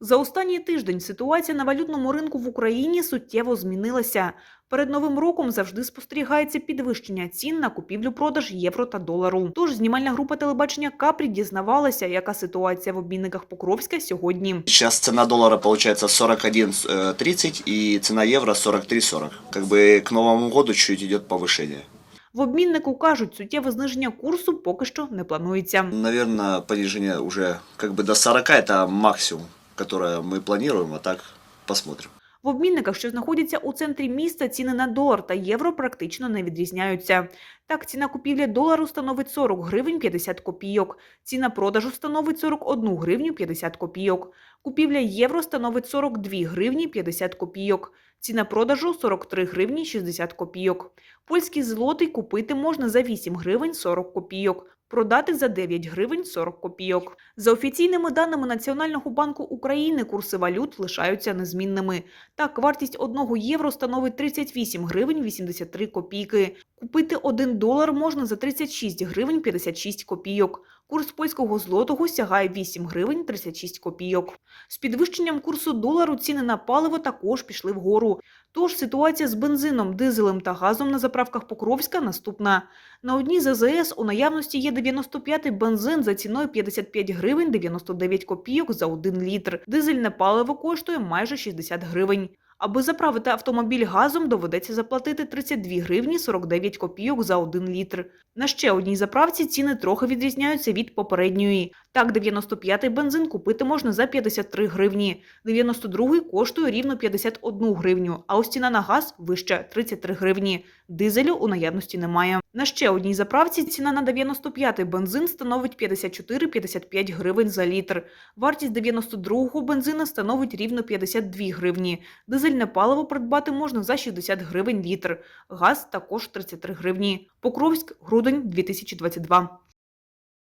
За останній тиждень ситуація на валютному ринку в Україні суттєво змінилася. Перед новим роком завжди спостерігається підвищення цін на купівлю-продаж євро та долару. Тож знімальна група телебачення Капрі дізнавалася, яка ситуація в обмінниках Покровська сьогодні. Сейчас цена доллара получается 41.30 и цена евро 43.40. Как бы к Новому году чуть идет повышение. В обміннику кажуть, суттєве зниження курсу поки що не планується. Наверное, понижение уже как бы до 40 это максимум, которое мы планируем, а так посмотрим. В обмінниках, що знаходяться у центрі міста, ціни на долар та євро практично не відрізняються. Так, ціна купівлі долару становить 40 гривень 50 копійок, ціна продажу становить 41 гривню 50 копійок, купівля євро становить 42 гривні 50 копійок, ціна продажу 43 гривні 60 копійок. Польський злотий купити можна за 8 гривень 40 копійок, продати за 9 гривень 40 копійок. За офіційними даними Національного банку України, курси валют лишаються незмінними. Так, вартість 1 євро становить 38 гривень 83 копійки. Купити 1 долар можна за 36 гривень 56 копійок. Курс польського злотого сягає 8 гривень 36 копійок. З підвищенням курсу долару ціни на паливо також пішли вгору. Тож ситуація з бензином, дизелем та газом на заправках Покровська наступна. На одній з АЗС у наявності є 95-й бензин за ціною 55 гривень 99 копійок за 1 літр. Дизельне паливо коштує майже 60 гривень. Аби заправити автомобіль газом, доведеться заплатити 32 гривні 49 копійок за 1 літр. На ще одній заправці ціни трохи відрізняються від попередньої. Так, 95-й бензин купити можна за 53 гривні, 92-й коштує рівно 51 гривню, а ось ціна на газ вища 33 гривні. Дизелю у наявності немає. На ще одній заправці ціна на 95-й бензин становить 54-55 гривень за літр. Вартість 92-го бензина становить рівно 52 гривні. Дизельне паливо придбати можна за 60 гривень літр. Газ також 33 гривні. Покровськ, грудень 2022.